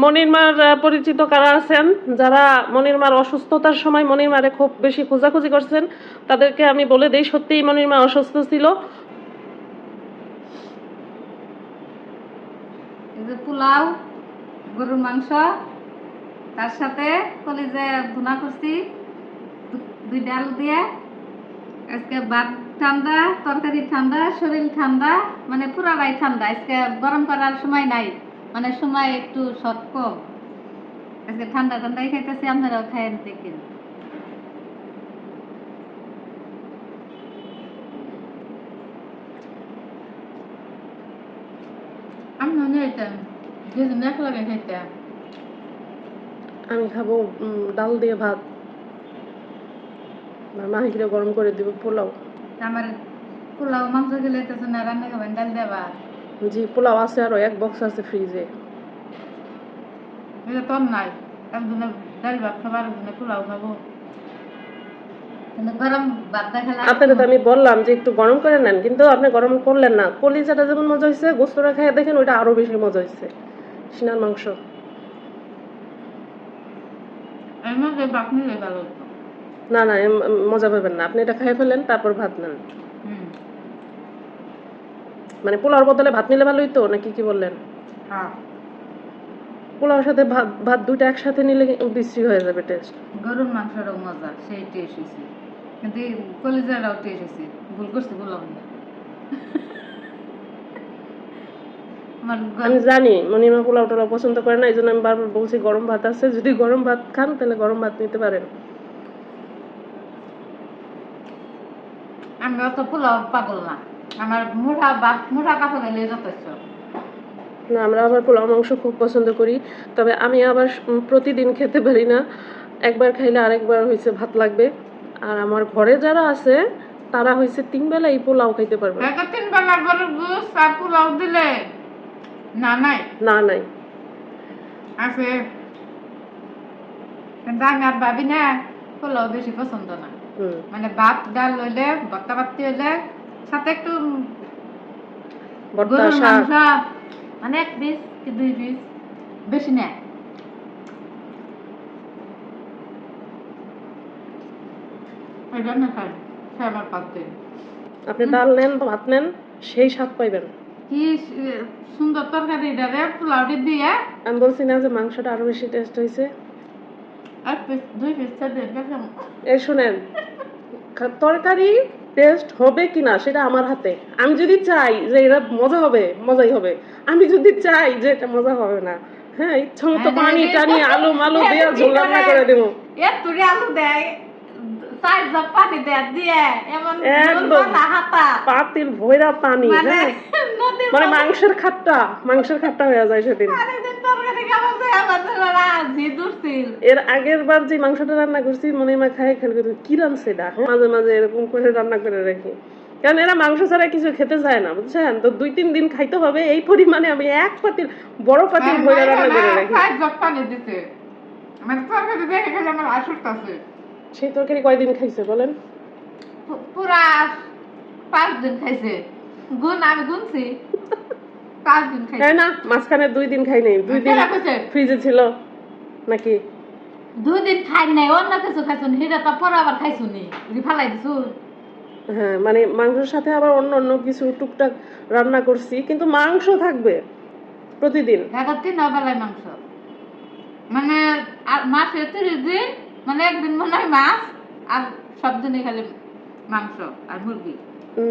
মনিরমার পরিচিত কারা আছেন? যারা মনিরমার অসুস্থতার সময় মনিরমারে খুব বেশি খোঁজাখুঁজি করছেন, তাদেরকে আমি বলে দেই, সত্যিই মনিরমা অসুস্থ ছিল। পোলাও, গরুর মাংস, তার সাথে কলিজে ভুনা করছি, দু- দুইটা আলু দিয়ে। আজকে ভাত ঠান্ডা, তরকারি ঠান্ডা, শরীর ঠান্ডা মানে পুরাটাই ঠান্ডা, আজকে গরম করার সময় নাই। মানে সময় একটু কম আজকে ঠান্ডা ঠান্ডাই খাইতেছি আপনারাও খাইয়েন দেখেন। আমি মনে হইতাম যেদিন এক লাগে খাইতাম আমি খাব উম, ডাল দিয়ে ভাত। আমার মাহিরে গরম করে দিব পোলাও। আমার পোলাও মাংস খেলে তো না রান্না খাবেন ডাল দেবা জি পোলাও আছে আরও এক বক্স আছে ফ্রিজে এটা তোর নাই একজনে ডাল ভাত খাবার একজনে পোলাও খাব। আপনাকে তো আমি বললাম যে একটু গরম করে নেন কিন্তু আপনি গরম করলেন না। কলিজাটা যেমন মজা হয়েছে গোস্তটা খেয়ে দেখেন ওইটা আরও বেশি মজা হয়েছে সিনার মাংস। না না মজা পাবেন না। আপনি এটা খেয়ে ফেলেন তারপর ভাত নেন। মানে পোলাওর বদলে ভাত নিলে ভালোই তো নাকি কি বললেন? হ্যাঁ। পোলাওর সাথে ভাত ভাত দুটো একসাথে নিলে বিশ্রী হয়ে যাবে টেস্ট গরুর মাংসটাও মজা সেই টেস্ট হয়েছে কিন্তু কলিজাটাও টেস্ট হয়েছে ভুল করছি বললাম না। আমি জানি মনিমা পোলাও টোলাও পছন্দ করে না এই জন্য আমি বারবার বলছি গরম ভাত আছে যদি গরম ভাত খান তাহলে গরম ভাত নিতে পারেন। আমি অত পোলাও পাগল না। আমার ভাত মুঠা কাপড় যথেষ্ট না আমরা আবার পোলাও মাংস খুব পছন্দ করি তবে আমি আবার প্রতিদিন খেতে পারি না। একবার খাইলে আরেকবার হয়েছে ভাত লাগবে। আর আমার ঘরে যারা আছে তারা হয়েছে তিন বেলা এই পোলাও খাইতে পারবে। তিন বেলা গরুর গোস আর পোলাও দিলে না নাই? না নাই। আছে। কিন্তু আমি আর ভাবি না পোলাও বেশি পছন্দ না। মানে ভাত ডাল হইলে ভর্তা পাতি হইলে সাথে একটু গরুর মাংস মানে এক পিস কি দুই পিস বেশি না। এই জন্য খাই সে আমার পাতে আপনি ডাল নেন ভাত নেন সেই স্বাদ পাইবেন। কি সুন্দর তরকারিটা রে পোলাওটি দিয়ে। আমি বলছি না যে মাংসটা আরও বেশি টেস্ট হয়েছে পিস দুই পিস এই শুনেন তরকারি টেস্ট হবে কিনা সেটা আমার হাতে। আমি যদি চাই যে এটা মজা হবে মজাই হবে। আমি যদি চাই যে এটা মজা হবে না হ্যাঁ ইচ্ছা মতো পানি টানি আলু মালু দিয়ে ঝোল রান্না করে দেবো। এ তুরি আলু দেয় পাতিল ভৈরা পানি মানে হ্যাঁ। মানে মাংসের খাট্টা মাংসের খাট্টা হয়ে যায় সেদিন পানিতে তরকারি খাবার দেয় আমার জি দুরছিল এর আগের বার যে মাংসটা রান্না করছি মনে মা খাই খেলে কিন্তু কি রানছে এটা? হ্যাঁ? মাঝে মাঝে এরকম করে রান্না করে রাখি। কারণ এরা মাংস ছাড়া কিছু খেতে চায় না বুঝছেন? তো দুই তিন দিন খাইতে হবে এই পরিমাণে আমি এক পাতিল বড় পাতিল ভরে রান্না করে রাখি। আছে। সেই তরকারি কয়দিন খাইছে বলেন? পুরা পাঁচ দিন খাইছে। গুণ আমি গুনছি। পাঁচ দিন খাইছে। তাই না? মাঝখানে দুই দিন খাই নাই দুই দিন ফ্রিজে ছিল। নাকি? দুই দিন খাই নাই অন্য কিছু খাইছুন হিরা তো পরে আবার খাইছুনি ফালাই দিছু। হ্যাঁ মানে মাংসের সাথে আবার অন্য অন্য কিছু টুকটাক রান্না করছি কিন্তু মাংস থাকবে প্রতিদিন। ঢাকা তিন বেলায় মাংস। মানে আর মাসে তিরিশ দিন মানে একদিন মনে হয় মাছ আর সব দিনই খালি মাংস আর মুরগি।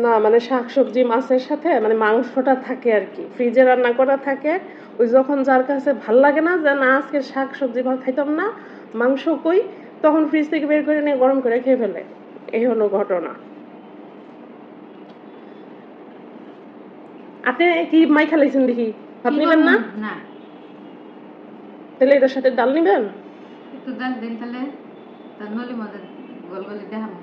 না মানে শাকসবজি মাছের সাথে মানে মাংসটা থাকে আর কি। ফ্রিজে রান্না করা থাকে। ওই যখন যার কাছে ভালো লাগে না যে না আজকে শাক সবজি ভাত খাইতাম না মাংস কই তখন ফ্রিজ থেকে বের করে নিয়ে গরম করে খেয়ে ফেলে। এই হলো ঘটনা। আপনি কি মাই খালাইছেন দেখি? ভাত নিবেন না? তাহলে এটার সাথে ডাল নিবেন? একটু ডাল দিন তাহলে। গোল গলি দেখাম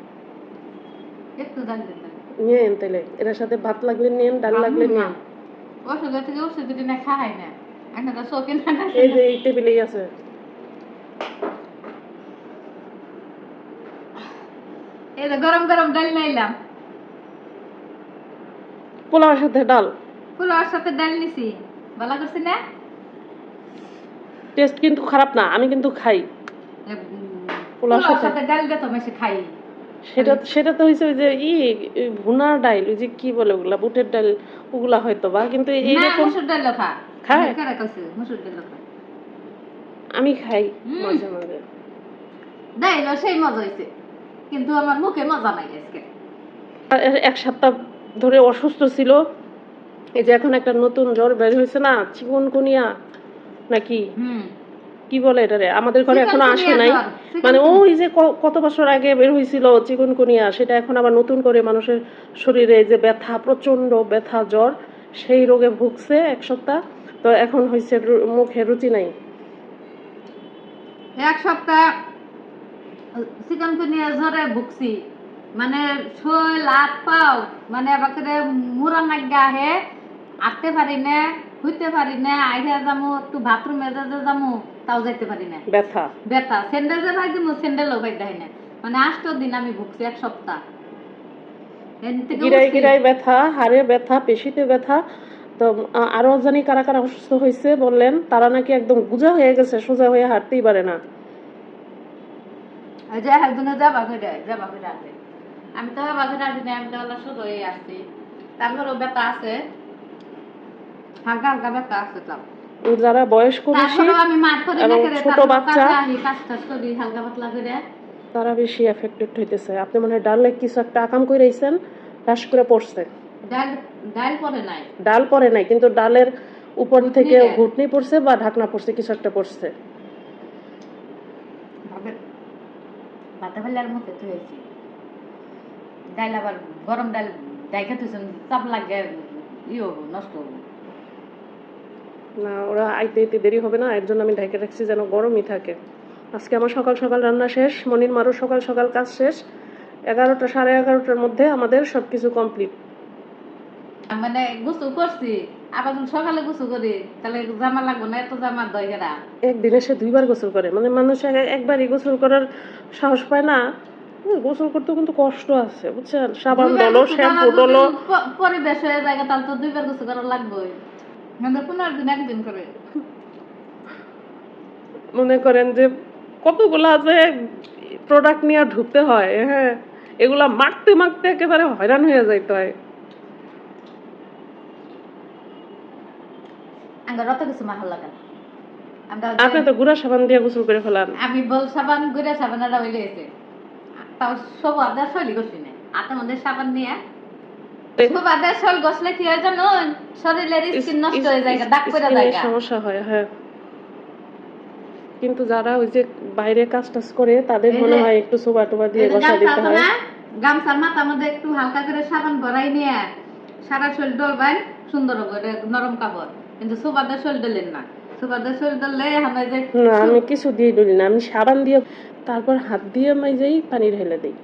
একটু ডাল দিন নিয়েন এটার সাথে ভাত লাগলে নিন ডাল লাগলে নিন ওষুধ থেকে ওষুধ না খাই না। একটা তো না এই যে এই টেবিলেই আছে। এই যে গরম গরম ডাল নাইলাম। পোলাওর সাথে ডাল। পোলাওর সাথে ডাল নিছি। ভালো করছি না? টেস্ট কিন্তু খারাপ না আমি কিন্তু খাই। পোলাওর সাথে- ডাল দিয়ে তো বেশি খাই। সেটা সেটা তো হয়েছে ওই যে ই ভুনা ডাইল ওই যে কি বলে ওগুলা বুটের ডাল ওগুলা হয়তো বা কিন্তু না এইরকম মুসুর ডাল খা খায়? আমি খাই। মাঝে মাঝে। ডাইল সেই মজা হইছে। কিন্তু আমার মুখে মজা নাই আজকে। এক সপ্তাহ ধরে অসুস্থ ছিল। এই যে এখন একটা নতুন জ্বর বের হয়েছে না চিকনকুনিয়া নাকি? হুম। কি বলে এটারে? আমাদের ঘরে এখনও আসে নাই। মানে ওই যে কত বছর আগে বের হয়েছিল চিকনকুনিয়া সেটা এখন আবার নতুন করে মানুষের শরীরে যে ব্যথা প্রচণ্ড ব্যথা জ্বর সেই রোগে ভুগছে এক সপ্তাহ। তো এখন হয়েছে মুখে রুচি নাই। এক সপ্তাহ চিকন কুনিয়া জ্বরে ভুগছি। মানে শৈল লাত পাও মানে এবারে মুরা নাগা আহে। আটতে পারি না হইতে পারি না আইডিয়া যামু একটু বাথরুমে যে যামু। তাও যাইতে পারি না ব্যথা? বেতা স্যান্ডেল যে ভাই দিমু স্যান্ডেলও ভাই দেয় না মানে আষ্ট দিন আমি ভুগছি এক সপ্তাহ। গিরাই গিরাই ব্যথা হাড়ে ব্যথা পেশিতে ব্যথা। তো আরও জানি কারা কারা অসুস্থ হয়েছে বললেন তারা নাকি একদম গুজা হয়ে গেছে সোজা হয়ে হাঁটতেই পারে না। যে একজনে যাবা করে যাবা করে আসে আমি তো যাবা করে আসি না আমি তো হলো শুধু এই আসছি। তারপরেও ব্যথা আছে। হালকা হালকা ব্যথা আছে তাও। যারা বয়স্ক বেশি এবং ছোট বাচ্চা কাজে আসি কাজ টাজ করি হালকা পাতলা করে। তারা বেশি এফেক্টেড হইতেছে। আপনি মনে হয় ডালে কিছু একটা আকাম করে আইছেন টাস করে পড়ছে ডাল ডাল পরে নাই। ডাল পরে নাই কিন্তু ডালের উপর থেকে ঘুটনি পড়ছে বা ঢাকনা পড়ছে কিছু একটা পড়ছে ডাল আবার গরম ডাল ডাইকা থুইছেন চাপ লাগে ই হব নষ্ট হব। ওরা আইতে আইতে দেরি হবে না এর জন্য আমি ঢেকে রাখছি যেন গরমই থাকে। আজকে আমার সকাল সকাল রান্না শেষ মনির মারও সকাল সকাল কাজ শেষ। এগারোটা সাড়ে এগারোটার মধ্যে আমাদের সব কিছু কমপ্লিট মানে করছি আবার সকালে গোসল করি তাহলে জামা লাগবো না এত জামা একদিনে সে দুইবার গোসল করে মানে মানুষ একবারই গোসল করার সাহস পায় না। গোসল করতে কিন্তু কষ্ট আছে বুঝছেন? সাবান ডলো শ্যাম্পু ডলো। পরিবেশ হয়ে যায় তাহলে তো দুইবার গোসল করা লাগবে আমাদের পনেরো দিন একদিন করে মনে করেন যে কতগুলা যে প্রোডাক্ট নিয়ে ঢুকতে হয় হ্যাঁ এগুলা মাখতে মাখতে একেবারে হয়রান হয়ে যাইতে হয় কিছু আপনি তো গুড়া সাবান দিয়ে গোসল করে ফেলান আমি বল সাবান গুড়া সাবান এসে তাও সব আদার শৈলী গছি না হাতের মধ্যে সাবান নিয়ে কি হয় জানো? শরীরের স্কিন নষ্ট হয়ে যায় দাগ পড়ে যায় সমস্যা হয় হ্যাঁ। কিন্তু যারা ওই যে বাইরে কাজ টাজ করে তাদের মনে হয় একটু সোবা টোবা দিয়ে বসা দিতে হয়। গামছার মাথার মধ্যে একটু হালকা করে সাবান ভরাই নিয়ে সারা শরীর ডলবেন সুন্দর হবে নরম কাপড়। কিন্তু সুবাদের শরীর ডলেন না। সুবাদের শরীর ডললে এখন যে না আমি কিছু দিয়ে ডলি না আমি সাবান দিয়ে তারপর হাত দিয়ে মাইজেই পানি ঢেলে দিই।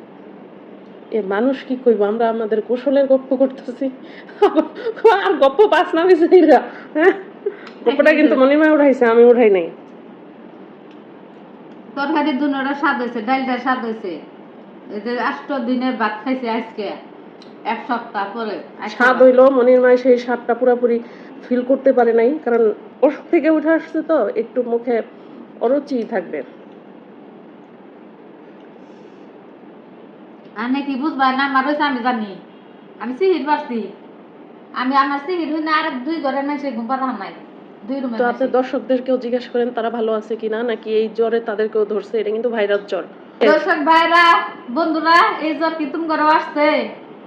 এ মানুষ কি কইব? আমরা আমাদের কৌশলের গপ্প করতেছি। আর গপ্প পাস না হ্যাঁ? গপ্পটা কিন্তু মনিমা উঠাইছে আমি উঠাই নাই। দুনোটা স্বাদ হয়েছে ডালটা স্বাদ হয়েছে এই যে আষ্ট দিনের ভাত খাইছে আজকে এক সপ্তাহ পরে। স্বাদ হইল মনির মায় সেই স্বাদটা পুরোপুরি ফিল করতে পারে নাই কারণ ওষুধ থেকে উঠে আসছে তো একটু মুখে অরুচি থাকবে। আর নাকি বুঝবা না আমার হয়েছে আমি জানি। আমি সিহির পারছি আমি আমার সিহির হই না আর দুই ঘরে নাই ঘুম তো আপনি দর্শকদেরকেও জিজ্ঞেস করেন তারা ভালো আছে কিনা? নাকি এই জ্বরে তাদেরকেও ধরছে? এটা কিন্তু ভাইরাস জ্বর। দর্শক ভাইরা বন্ধুরা এই জ্বর কি তুমি ঘরে আসছে?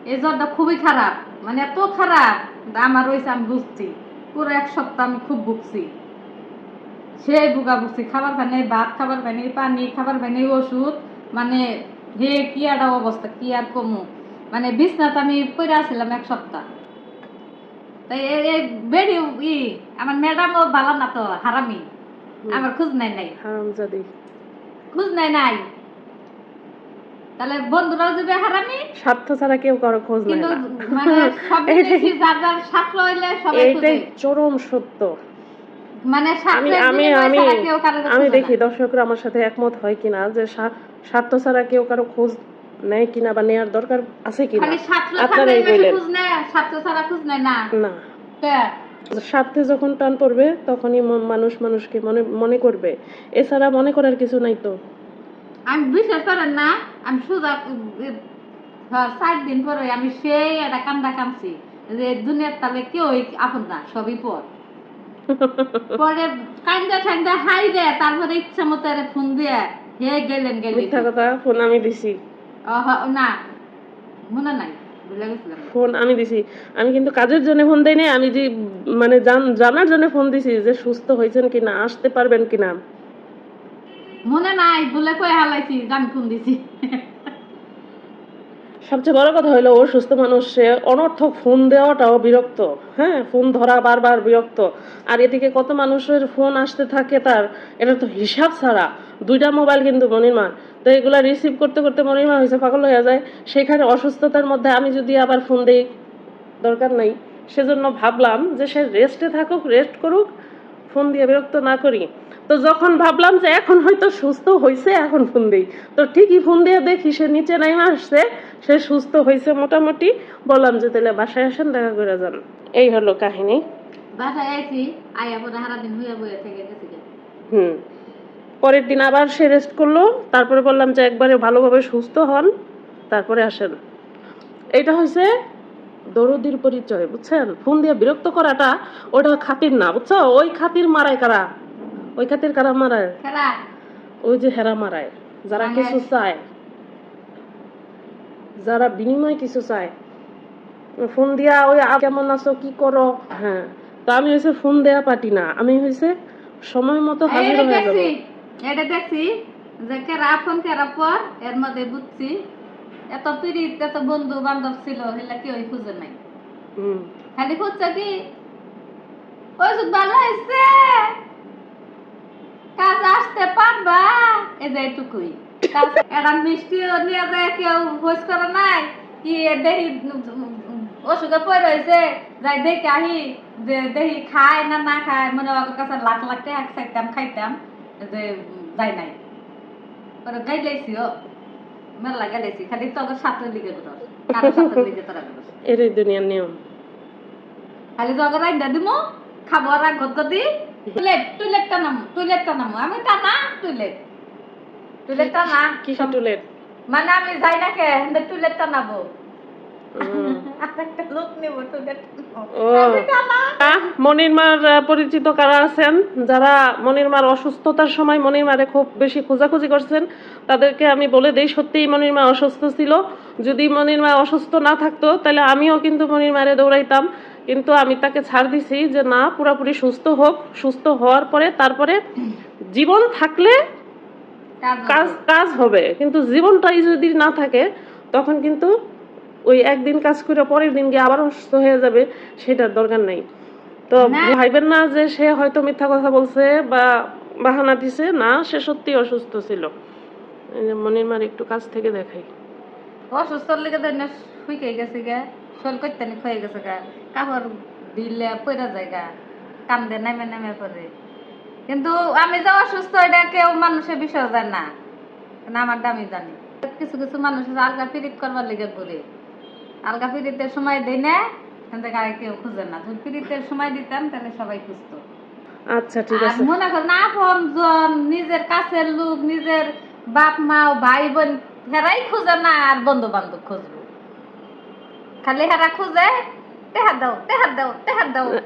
এই জ্বরটা খুবই খারাপ। মানে এত খারাপ আমার হয়েছে আমি বুঝছি। পুরো এক সপ্তাহ আমি খুব ভুগছি। সেই ভুগা ভুগছি। খাবার পানি ভাত খাবার পানি পানি খাবার পানি ওষুধ মানে হে কি একটা অবস্থা কি আর কমু? মানে বিছনাতে আমি পড়ে আসছিলাম এক সপ্তাহ। তাই এই- বেড়ি ই আমার ম্যাডামও ভালো না তো হারামি। আমার খোঁজ নাই নাই। হারামজাদি। খোঁজ নাই নাই। তাহলে বন্ধুরাও যাবে হারামি? স্বার্থ ছাড়া কেউ কারও খোঁজ নেয় না। মানে সব দেখি যার যার ছাত্র হইলে সবাই এইটাই খুঁজে। চরম সত্য। মানে আমি আমি আমি দেখি দর্শকরা আমার সাথে একমত হয় কিনা যে স্বার্থ ছাড়া কেউ কারও খোঁজ নেয় কিনা বা নেয়ার দরকার আছে কিনা? ছাত্র আপনারাই বললেন না। স্বার্থে যখন টান পড়বে তখনই মানুষ মানুষকে মনে মনে করবে। এছাড়া মনে করার কিছু নাই তো। আমি বিশ্বাস করেন না আমি সোজা ষাট দিন পরে আমি সেই একটা কান্দা কামছি যে দুনিয়ার তালে কেউ আপন না সবই পর। পরে কান্দা ঠান্দা হাই দে তারপরে ইচ্ছা মতো ফোন দিয়ে হে গেলেন গেলেন। মিথ্যা কথা ফোন আমি দিছি। না মনে নাই ফোন আমি দিছি। আমি কিন্তু কাজের জন্য ফোন দেই নাই আমি যে মানে জান- জানার জন্য ফোন দিছি যে সুস্থ হয়েছেন কিনা আসতে পারবেন কিনা। মনে নাই বলে কই হালাইছি জান ফোন দিছি। সবচেয়ে বড় কথা হলো, ও সুস্থ মানুষ, সে অনর্থক ফোন দেওয়াটাও বিরক্ত। হ্যাঁ ফোন ধরা বারবার বিরক্ত। আর এদিকে কত মানুষের ফোন আসতে থাকে তার, এটা তো হিসাব ছাড়া। দুইটা মোবাইল কিন্তু মনিরমা তো এগুলা রিসিভ করতে করতে মনিরমা হয়েছে পাগল হয়ে যায়। সেখানে অসুস্থতার মধ্যে আমি যদি আবার ফোন দেই, দরকার নাই। সেজন্য ভাবলাম যে সে রেস্টে থাকুক রেস্ট করুক, ফোন দিয়ে বিরক্ত না করি। তো যখন ভাবলাম যে এখন হয়তো সুস্থ হয়েছে এখন ফোন দিই। তো ঠিকই ফোন দিয়ে দেখি সে নিচে নাই আসছে সে সুস্থ হয়েছে মোটামুটি। বললাম যে তাহলে বাসায় আসেন দেখা করে যান। এই হলো কাহিনী। বাসায় আইছি আয়া পরে সারাদিন হইয়া বইয়া থেকে গেছি। হুম। পরের দিন আবার সে রেস্ট করল তারপরে বললাম যে একবারে ভালোভাবে সুস্থ হন তারপরে আসেন। এটা হয়েছে দরদির পরিচয় বুঝছেন? ফোন দিয়ে বিরক্ত করাটা ওটা খাতির না বুঝছ? ওই খাতির মারায় কারা? ওই খাতির কারা মারায়? ওই যে হেরা মারায়। যারা কিছু চায়। যারা বিনিময় কিছু চায়। ফোন দিয়া ওই কেমন আছো? কি করো? হ্যাঁ। তো আমি হয়েছে ফোন দেয়া পাটি না। আমি হয়েছে সময় মতো হাজির হয়ে যাব। এটা দেখছি যে কেরা ফোন কেরা পর এর মধ্যে বুঝছি এত পিরিত এত বন্ধু বান্ধব ছিল হেলা কেউ খুঁজে নাই। হুম। খালি খুঁজছে কি? ওষুধ ভালো হয়েছে কাজ আসতে পারবা? এই যে এটুকুই এরা মিষ্টিও নিয়ে যায় কেউ করে নাই কি দেহি অসুখে পড়ে রয়েছে। যাই দেখে আহি যে দেহি খায় না না খায় মানে ওর কাছে লাখ লাখ টাকা খাইতাম খাইতাম। যে যাই নাই। পরে গাইলাইছি ও। মেলা গাইলাইছি খালি তোকে সাথে কারও সাথে লিগে তোরা এটাই দুনিয়ার নিয়ম। খালি রাইন্দা দিমু খাব আর আগত কি টুলেট মানে আমি যাই না কে হেন্দে নেব মনিরমার পরিচিত কারা আছেন? যারা মনিরমার অসুস্থতার সময় মনিরমারে খুব বেশি খোঁজাখুঁজি করছেন তাদেরকে আমি বলে দেই সত্যিই মনিরমা অসুস্থ ছিল। যদি মনিরমা অসুস্থ না থাকতো তাহলে আমিও কিন্তু মনিরমারে দৌড়াইতাম। কিন্তু আমি তাকে ছাড় দিছি যে না পুরোপুরি সুস্থ হোক সুস্থ হওয়ার পরে তারপরে জীবন থাকলে কাজ কাজ হবে। কিন্তু জীবনটাই যদি না থাকে তখন কিন্তু ওই একদিন কাজ করে পরের দিন গিয়ে আবার অসুস্থ হয়ে যাবে সেটার দরকার নাই। তো ভাইবেন না যে সে হয়তো মিথ্যা কথা বলছে বা বাহানা দিছে। না সে সত্যি অসুস্থ ছিল। মনির মার একটু কাছ থেকে দেখাই। অসুস্থ লেগে না শুইকে গেছে গা। শোল করতে নি হয়ে গেছে গা। কাপড় দিলে পয়রা যায় গা। কান্দে নেমে নেমে পড়ে। কিন্তু আমি যে অসুস্থ এটা কেউ মানুষের বিষয় যায় না। আমার দামি জানি? কিছু কিছু মানুষ আলগা পিরিত করবার লেগে করে আলগা পিরিতের সময় দেয় না কিন্তু গায়ে কেউ খুঁজে না। যদি পিরিতের সময় দিতাম তাহলে সবাই খুঁজতো। আচ্ছা ঠিক আছে। মনে কর না আপন জন নিজের কাছের লোক নিজের বাপ মা ও ভাই বোন হেরাই খুঁজে না আর বন্ধু বান্ধব খুঁজবো। খালি হেরা খুঁজে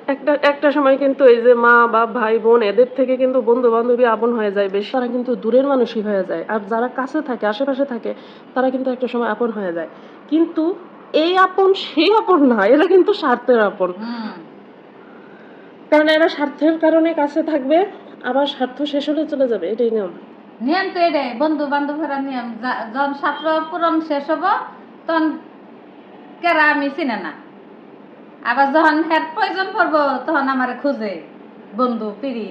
একটা একটা সময় কিন্তু এই যে মা বাপ ভাই বোন এদের থেকে কিন্তু বন্ধু বান্ধবী আপন হয়ে যায় বেশি। তারা কিন্তু দূরের মানুষই হয়ে যায়। আর যারা কাছে থাকে আশেপাশে থাকে তারা কিন্তু একটা সময় আপন হয়ে যায়। কিন্তু এই আপন সেই আপন না এরা কিন্তু স্বার্থের আপন। কারণ এরা স্বার্থের কারণে কাছে থাকবে আবার স্বার্থ শেষ হলে চলে যাবে এটাই নিয়ম। নিয়ম তো এটাই বন্ধু বান্ধবেরা নিয়ম যখন ছাত্র পূরণ শেষ হব তখন কেরা আমি চিনে না। আবার যখন হ্যাঁ প্রয়োজন পড়ব তখন আমার খুঁজে বন্ধু পিড়ি।